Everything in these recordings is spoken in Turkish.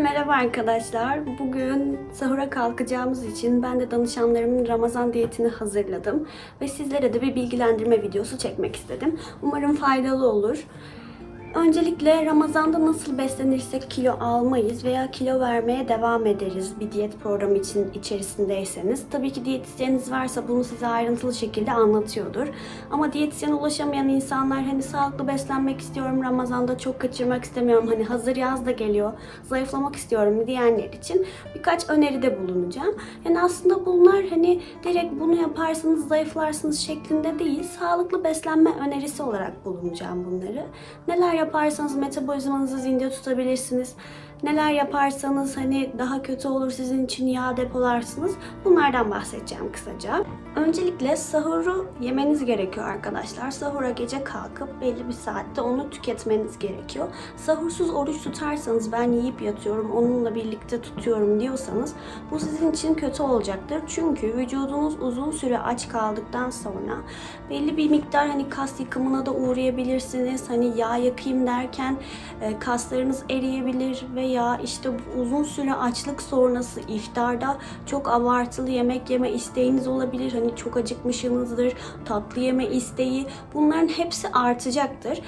merhaba arkadaşlar. Bugün sahura kalkacağımız için ben de danışanlarımın Ramazan diyetini hazırladım. Ve sizlere de bir bilgilendirme videosu çekmek istedim. Umarım faydalı olur. Öncelikle Ramazan'da nasıl beslenirsek kilo almayız veya kilo vermeye devam ederiz bir diyet programı için içerisindeyseniz. Tabii ki diyetisyeniniz varsa bunu size ayrıntılı şekilde anlatıyordur. Ama diyetisyene ulaşamayan insanlar hani sağlıklı beslenmek istiyorum Ramazan'da çok kaçırmak istemiyorum hani hazır yaz da geliyor zayıflamak istiyorum diyenler için birkaç öneride bulunacağım. Yani aslında bunlar hani direkt bunu yaparsanız zayıflarsınız şeklinde değil sağlıklı beslenme önerisi olarak bulunacağım bunları. Neler yaparsanız metabolizmanızı zinde tutabilirsiniz. Neler yaparsanız hani daha kötü olur sizin için yağ depolarsınız. Bunlardan bahsedeceğim kısaca. Öncelikle sahuru yemeniz gerekiyor arkadaşlar. Sahura gece kalkıp belli bir saatte onu tüketmeniz gerekiyor. Sahursuz oruç tutarsanız ben yiyip yatıyorum, onunla birlikte tutuyorum diyorsanız bu sizin için kötü olacaktır. Çünkü vücudunuz uzun süre aç kaldıktan sonra belli bir miktar hani kas yıkımına da uğrayabilirsiniz. Hani yağ yakayım derken e, kaslarınız eriyebilir veya işte bu uzun süre açlık sonrası iftarda çok abartılı yemek yeme isteğiniz olabilir. Hani çok acıkmışsınızdır, tatlı yeme isteği. Bunların hepsi artacaktır.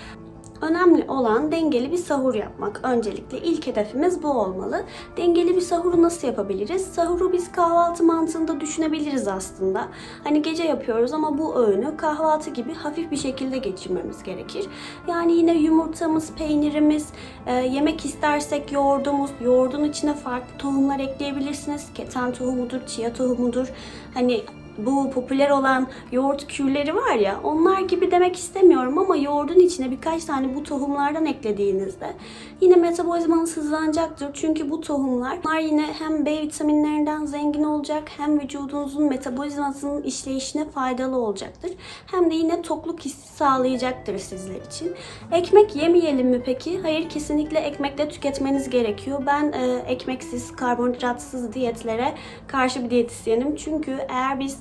Önemli olan dengeli bir sahur yapmak. Öncelikle ilk hedefimiz bu olmalı. Dengeli bir sahuru nasıl yapabiliriz? Sahuru biz kahvaltı mantığında düşünebiliriz aslında. Hani gece yapıyoruz ama bu öğünü kahvaltı gibi hafif bir şekilde geçirmemiz gerekir. Yani yine yumurtamız, peynirimiz, e, yemek istersek yoğurdumuz, yoğurdun içine farklı tohumlar ekleyebilirsiniz. Keten tohumudur, chia tohumudur. Hani bu popüler olan yoğurt kürleri var ya onlar gibi demek istemiyorum ama yoğurdun içine birkaç tane bu tohumlardan eklediğinizde yine metabolizmanız hızlanacaktır. Çünkü bu tohumlar bunlar yine hem B vitaminlerinden zengin olacak hem vücudunuzun metabolizmasının işleyişine faydalı olacaktır. Hem de yine tokluk hissi sağlayacaktır sizler için. Ekmek yemeyelim mi peki? Hayır kesinlikle ekmekle tüketmeniz gerekiyor. Ben e, ekmeksiz, karbonhidratsız diyetlere karşı bir diyetisyenim. Çünkü eğer biz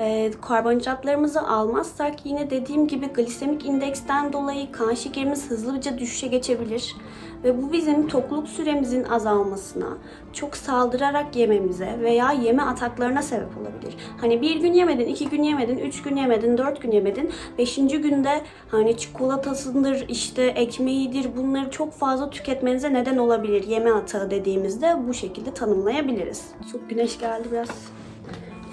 e, karbonhidratlarımızı almazsak yine dediğim gibi glisemik indeksten dolayı kan şekerimiz hızlıca düşüşe geçebilir. Ve bu bizim tokluk süremizin azalmasına, çok saldırarak yememize veya yeme ataklarına sebep olabilir. Hani bir gün yemedin, iki gün yemedin, üç gün yemedin, dört gün yemedin. Beşinci günde hani çikolatasıdır, işte ekmeğidir bunları çok fazla tüketmenize neden olabilir. Yeme atağı dediğimizde bu şekilde tanımlayabiliriz. Çok güneş geldi biraz.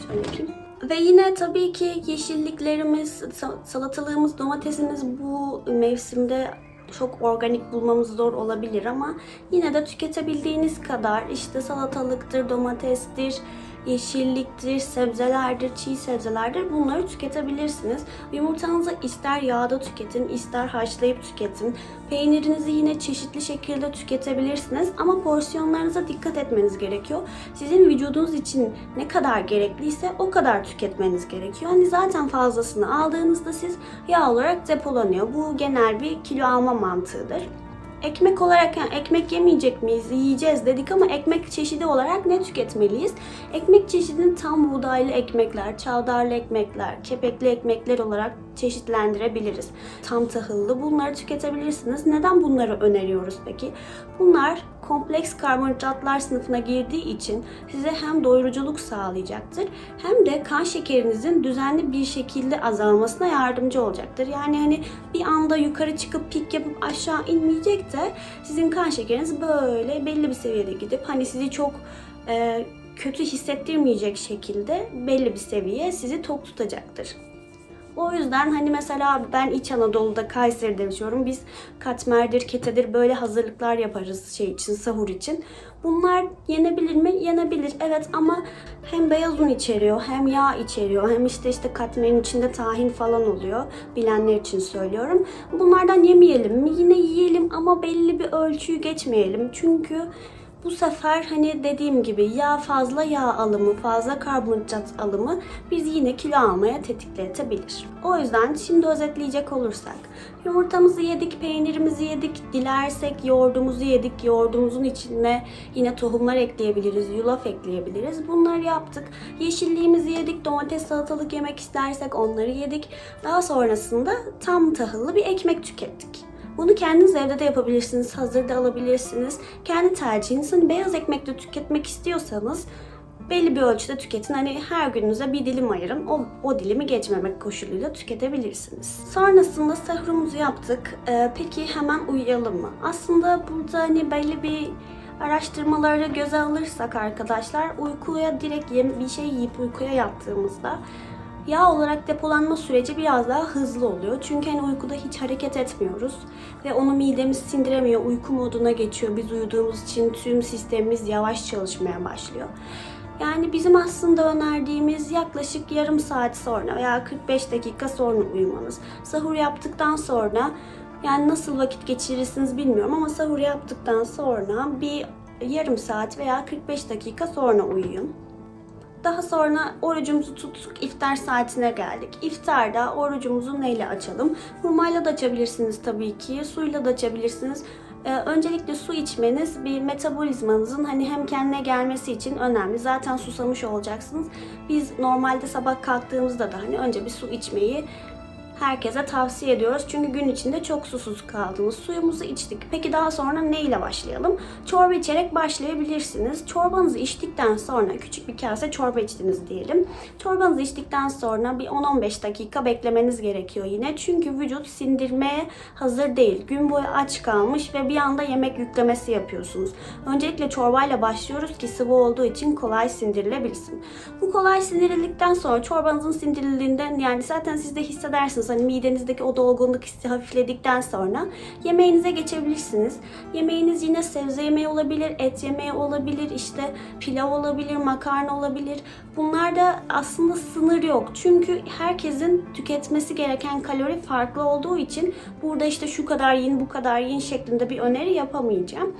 Şöyle yapayım. Ve yine tabii ki yeşilliklerimiz, sa- salatalığımız, domatesimiz bu mevsimde çok organik bulmamız zor olabilir ama yine de tüketebildiğiniz kadar işte salatalıktır, domatestir, yeşilliktir, sebzelerdir, çiğ sebzelerdir bunları tüketebilirsiniz. Yumurtanızı ister yağda tüketin, ister haşlayıp tüketin. Peynirinizi yine çeşitli şekilde tüketebilirsiniz ama porsiyonlarınıza dikkat etmeniz gerekiyor. Sizin vücudunuz için ne kadar gerekliyse o kadar tüketmeniz gerekiyor. Hani zaten fazlasını aldığınızda siz yağ olarak depolanıyor. Bu genel bir kilo alma mantığıdır. Ekmek olarak yani ekmek yemeyecek miyiz? Yiyeceğiz dedik ama ekmek çeşidi olarak ne tüketmeliyiz? Ekmek çeşidini tam buğdaylı ekmekler, çavdarlı ekmekler, kepekli ekmekler olarak çeşitlendirebiliriz. Tam tahıllı bunları tüketebilirsiniz. Neden bunları öneriyoruz peki? Bunlar kompleks karbonhidratlar sınıfına girdiği için size hem doyuruculuk sağlayacaktır hem de kan şekerinizin düzenli bir şekilde azalmasına yardımcı olacaktır. Yani hani bir anda yukarı çıkıp pik yapıp aşağı inmeyecek de sizin kan şekeriniz böyle belli bir seviyede gidip hani sizi çok e, kötü hissettirmeyecek şekilde belli bir seviye sizi tok tutacaktır. O yüzden hani mesela ben İç Anadolu'da Kayseri'de yaşıyorum. Biz katmerdir, ketedir böyle hazırlıklar yaparız şey için, sahur için. Bunlar yenebilir mi? Yenebilir. Evet ama hem beyaz un içeriyor, hem yağ içeriyor, hem işte işte katmerin içinde tahin falan oluyor. Bilenler için söylüyorum. Bunlardan yemeyelim mi? Yine yiyelim ama belli bir ölçüyü geçmeyelim. Çünkü bu sefer hani dediğim gibi yağ fazla yağ alımı, fazla karbonhidrat alımı biz yine kilo almaya tetikletebilir. O yüzden şimdi özetleyecek olursak yumurtamızı yedik, peynirimizi yedik, dilersek yoğurdumuzu yedik. Yoğurdumuzun içine yine tohumlar ekleyebiliriz, yulaf ekleyebiliriz. Bunları yaptık. Yeşilliğimizi yedik, domates salatalık yemek istersek onları yedik. Daha sonrasında tam tahıllı bir ekmek tükettik. Bunu kendiniz evde de yapabilirsiniz, hazır da alabilirsiniz. Kendi tercihiniz. Hani beyaz ekmekle tüketmek istiyorsanız belli bir ölçüde tüketin. Hani her gününüze bir dilim ayırın. O, o dilimi geçmemek koşuluyla tüketebilirsiniz. Sonrasında sahurumuzu yaptık. Ee, peki hemen uyuyalım mı? Aslında burada hani belli bir araştırmaları göze alırsak arkadaşlar uykuya direkt yem bir şey yiyip uykuya yattığımızda yağ olarak depolanma süreci biraz daha hızlı oluyor. Çünkü hani uykuda hiç hareket etmiyoruz ve onu midemiz sindiremiyor, uyku moduna geçiyor. Biz uyuduğumuz için tüm sistemimiz yavaş çalışmaya başlıyor. Yani bizim aslında önerdiğimiz yaklaşık yarım saat sonra veya 45 dakika sonra uyumanız. Sahur yaptıktan sonra yani nasıl vakit geçirirsiniz bilmiyorum ama sahur yaptıktan sonra bir yarım saat veya 45 dakika sonra uyuyun. Daha sonra orucumuzu tuttuk, iftar saatine geldik. İftarda orucumuzu neyle açalım? Hurmayla da açabilirsiniz tabii ki, suyla da açabilirsiniz. Ee, öncelikle su içmeniz bir metabolizmanızın hani hem kendine gelmesi için önemli. Zaten susamış olacaksınız. Biz normalde sabah kalktığımızda da hani önce bir su içmeyi herkese tavsiye ediyoruz. Çünkü gün içinde çok susuz kaldınız. Suyumuzu içtik. Peki daha sonra ne ile başlayalım? Çorba içerek başlayabilirsiniz. Çorbanızı içtikten sonra küçük bir kase çorba içtiniz diyelim. Çorbanızı içtikten sonra bir 10-15 dakika beklemeniz gerekiyor yine. Çünkü vücut sindirmeye hazır değil. Gün boyu aç kalmış ve bir anda yemek yüklemesi yapıyorsunuz. Öncelikle çorbayla başlıyoruz ki sıvı olduğu için kolay sindirilebilsin. Bu kolay sindirildikten sonra çorbanızın sindirildiğinden yani zaten siz de hissedersiniz hani midenizdeki o dolgunluk hissi hafifledikten sonra yemeğinize geçebilirsiniz. Yemeğiniz yine sebze yemeği olabilir, et yemeği olabilir, işte pilav olabilir, makarna olabilir. Bunlarda aslında sınır yok. Çünkü herkesin tüketmesi gereken kalori farklı olduğu için burada işte şu kadar yiyin, bu kadar yiyin şeklinde bir öneri yapamayacağım.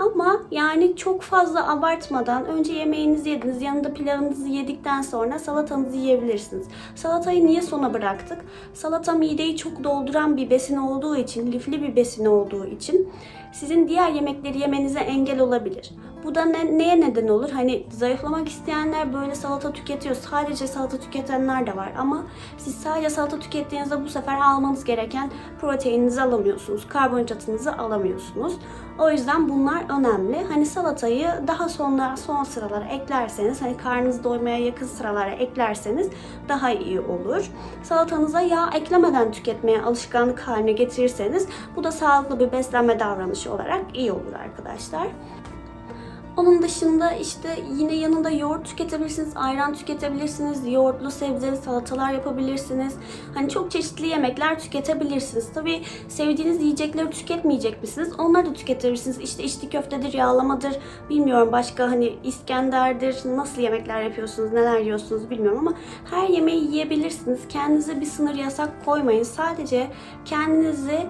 Ama yani çok fazla abartmadan önce yemeğinizi yediniz, yanında pilavınızı yedikten sonra salatanızı yiyebilirsiniz. Salatayı niye sona bıraktık? Salata mideyi çok dolduran bir besin olduğu için, lifli bir besin olduğu için sizin diğer yemekleri yemenize engel olabilir. Bu da ne, neye neden olur? Hani zayıflamak isteyenler böyle salata tüketiyor. Sadece salata tüketenler de var. Ama siz sadece salata tükettiğinizde bu sefer almanız gereken proteininizi alamıyorsunuz. Karbonhidratınızı alamıyorsunuz. O yüzden bunlar önemli. Hani salatayı daha sonra son sıralara eklerseniz, hani karnınız doymaya yakın sıralara eklerseniz daha iyi olur. Salatanıza yağ eklemeden tüketmeye alışkanlık haline getirirseniz bu da sağlıklı bir beslenme davranışı olarak iyi olur arkadaşlar. Onun dışında işte yine yanında yoğurt tüketebilirsiniz, ayran tüketebilirsiniz, yoğurtlu sebzeli salatalar yapabilirsiniz. Hani çok çeşitli yemekler tüketebilirsiniz. Tabii sevdiğiniz yiyecekleri tüketmeyecek misiniz? Onları da tüketebilirsiniz. İşte içli köftedir, yağlamadır, bilmiyorum başka hani İskender'dir, nasıl yemekler yapıyorsunuz, neler yiyorsunuz bilmiyorum ama her yemeği yiyebilirsiniz. Kendinize bir sınır yasak koymayın. Sadece kendinizi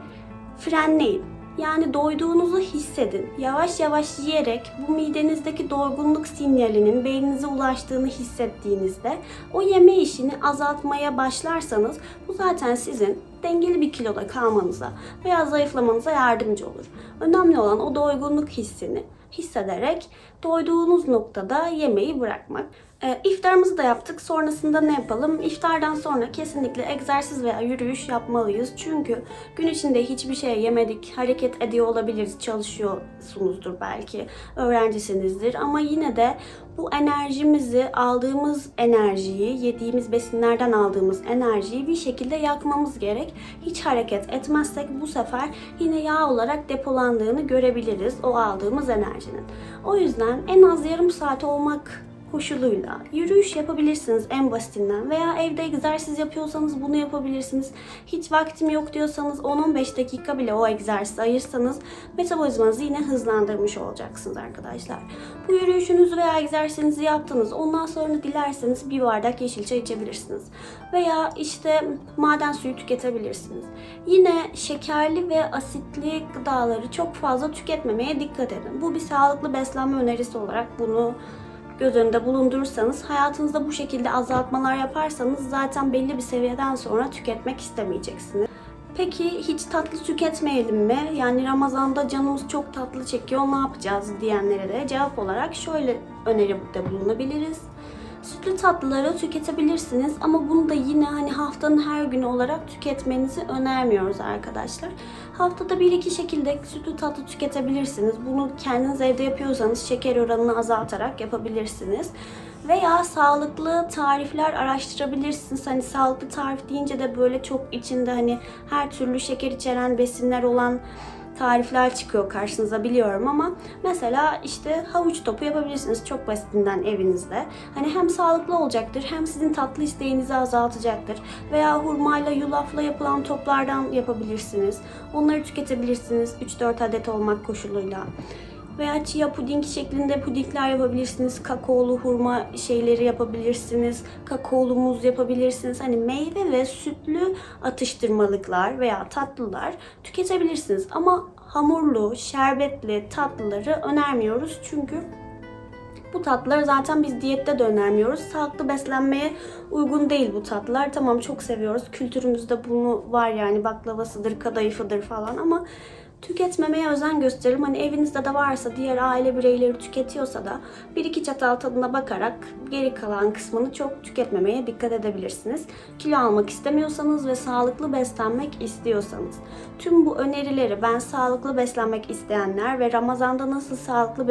frenleyin. Yani doyduğunuzu hissedin. Yavaş yavaş yiyerek bu midenizdeki doygunluk sinyalinin beyninize ulaştığını hissettiğinizde o yeme işini azaltmaya başlarsanız bu zaten sizin dengeli bir kiloda kalmanıza veya zayıflamanıza yardımcı olur. Önemli olan o doygunluk hissini hissederek doyduğunuz noktada yemeği bırakmak. E, iftarımızı da yaptık. Sonrasında ne yapalım? İftardan sonra kesinlikle egzersiz veya yürüyüş yapmalıyız. Çünkü gün içinde hiçbir şey yemedik, hareket ediyor olabiliriz, çalışıyorsunuzdur belki, öğrencisinizdir. Ama yine de bu enerjimizi, aldığımız enerjiyi, yediğimiz besinlerden aldığımız enerjiyi bir şekilde yakmamız gerek. Hiç hareket etmezsek bu sefer yine yağ olarak depolandığını görebiliriz o aldığımız enerjinin. O yüzden en az yarım saat olmak koşuluyla yürüyüş yapabilirsiniz en basitinden veya evde egzersiz yapıyorsanız bunu yapabilirsiniz. Hiç vaktim yok diyorsanız 10-15 dakika bile o egzersize ayırsanız metabolizmanızı yine hızlandırmış olacaksınız arkadaşlar. Bu yürüyüşünüzü veya egzersizinizi yaptınız. Ondan sonra dilerseniz bir bardak yeşil çay içebilirsiniz. Veya işte maden suyu tüketebilirsiniz. Yine şekerli ve asitli gıdaları çok fazla tüketmemeye dikkat edin. Bu bir sağlıklı beslenme önerisi olarak bunu göz önünde bulundurursanız, hayatınızda bu şekilde azaltmalar yaparsanız zaten belli bir seviyeden sonra tüketmek istemeyeceksiniz. Peki hiç tatlı tüketmeyelim mi? Yani Ramazan'da canımız çok tatlı çekiyor, ne yapacağız diyenlere de cevap olarak şöyle öneride bulunabiliriz. Sütlü tatlıları tüketebilirsiniz ama bunu da yine hani haftanın her günü olarak tüketmenizi önermiyoruz arkadaşlar. Haftada bir iki şekilde sütlü tatlı tüketebilirsiniz. Bunu kendiniz evde yapıyorsanız şeker oranını azaltarak yapabilirsiniz. Veya sağlıklı tarifler araştırabilirsiniz. Hani sağlıklı tarif deyince de böyle çok içinde hani her türlü şeker içeren besinler olan tarifler çıkıyor karşınıza biliyorum ama mesela işte havuç topu yapabilirsiniz çok basitinden evinizde. Hani hem sağlıklı olacaktır hem sizin tatlı isteğinizi azaltacaktır. Veya hurmayla yulafla yapılan toplardan yapabilirsiniz. Onları tüketebilirsiniz 3-4 adet olmak koşuluyla. Veya chia puding şeklinde pudingler yapabilirsiniz. Kakaolu hurma şeyleri yapabilirsiniz. Kakaolu muz yapabilirsiniz. Hani meyve ve sütlü atıştırmalıklar veya tatlılar tüketebilirsiniz. Ama hamurlu, şerbetli tatlıları önermiyoruz. Çünkü bu tatlıları zaten biz diyette de önermiyoruz. Sağlıklı beslenmeye uygun değil bu tatlılar. Tamam çok seviyoruz. Kültürümüzde bunu var yani baklavasıdır, kadayıfıdır falan ama tüketmemeye özen gösterelim. Hani evinizde de varsa diğer aile bireyleri tüketiyorsa da bir iki çatal tadına bakarak geri kalan kısmını çok tüketmemeye dikkat edebilirsiniz. Kilo almak istemiyorsanız ve sağlıklı beslenmek istiyorsanız. Tüm bu önerileri ben sağlıklı beslenmek isteyenler ve Ramazan'da nasıl sağlıklı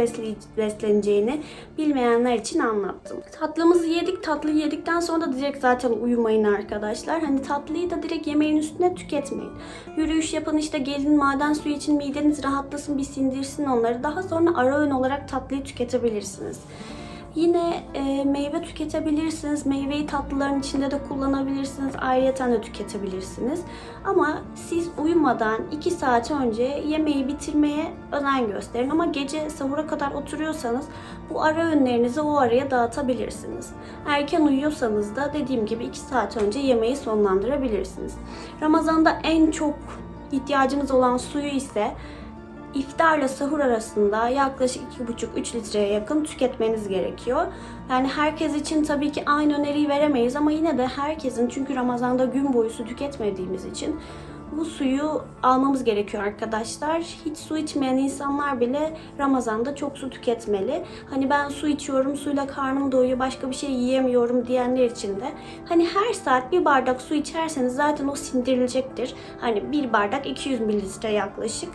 besleneceğini bilmeyenler için anlattım. Tatlımızı yedik. Tatlıyı yedikten sonra da direkt zaten uyumayın arkadaşlar. Hani tatlıyı da direkt yemeğin üstüne tüketmeyin. Yürüyüş yapın işte gelin maden suyu için mideniz rahatlasın bir sindirsin onları. Daha sonra ara öğün olarak tatlıyı tüketebilirsiniz. Yine e, meyve tüketebilirsiniz. Meyveyi tatlıların içinde de kullanabilirsiniz. Ayrıyeten de tüketebilirsiniz. Ama siz uyumadan 2 saat önce yemeği bitirmeye özen gösterin. Ama gece sahura kadar oturuyorsanız bu ara öğünlerinizi o araya dağıtabilirsiniz. Erken uyuyorsanız da dediğim gibi 2 saat önce yemeği sonlandırabilirsiniz. Ramazanda en çok ihtiyacınız olan suyu ise iftarla sahur arasında yaklaşık 2,5-3 litreye yakın tüketmeniz gerekiyor. Yani herkes için tabii ki aynı öneriyi veremeyiz ama yine de herkesin çünkü Ramazan'da gün boyu su tüketmediğimiz için bu suyu almamız gerekiyor arkadaşlar. Hiç su içmeyen insanlar bile Ramazan'da çok su tüketmeli. Hani ben su içiyorum, suyla karnım doyuyor, başka bir şey yiyemiyorum diyenler için de hani her saat bir bardak su içerseniz zaten o sindirilecektir. Hani bir bardak 200 mililitre yaklaşık.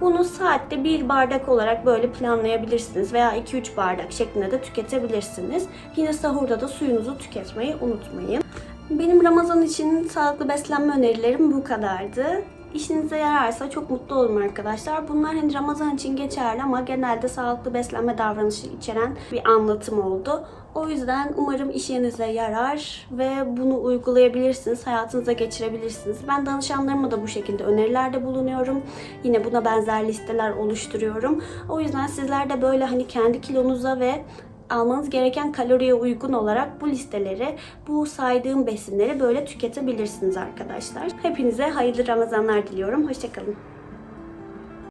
Bunu saatte bir bardak olarak böyle planlayabilirsiniz veya 2-3 bardak şeklinde de tüketebilirsiniz. Yine sahurda da suyunuzu tüketmeyi unutmayın. Benim Ramazan için sağlıklı beslenme önerilerim bu kadardı. İşinize yararsa çok mutlu olurum arkadaşlar. Bunlar hani Ramazan için geçerli ama genelde sağlıklı beslenme davranışı içeren bir anlatım oldu. O yüzden umarım işinize yarar ve bunu uygulayabilirsiniz, hayatınıza geçirebilirsiniz. Ben danışanlarıma da bu şekilde önerilerde bulunuyorum. Yine buna benzer listeler oluşturuyorum. O yüzden sizler de böyle hani kendi kilonuza ve almanız gereken kaloriye uygun olarak bu listeleri, bu saydığım besinleri böyle tüketebilirsiniz arkadaşlar. Hepinize hayırlı Ramazanlar diliyorum. Hoşçakalın.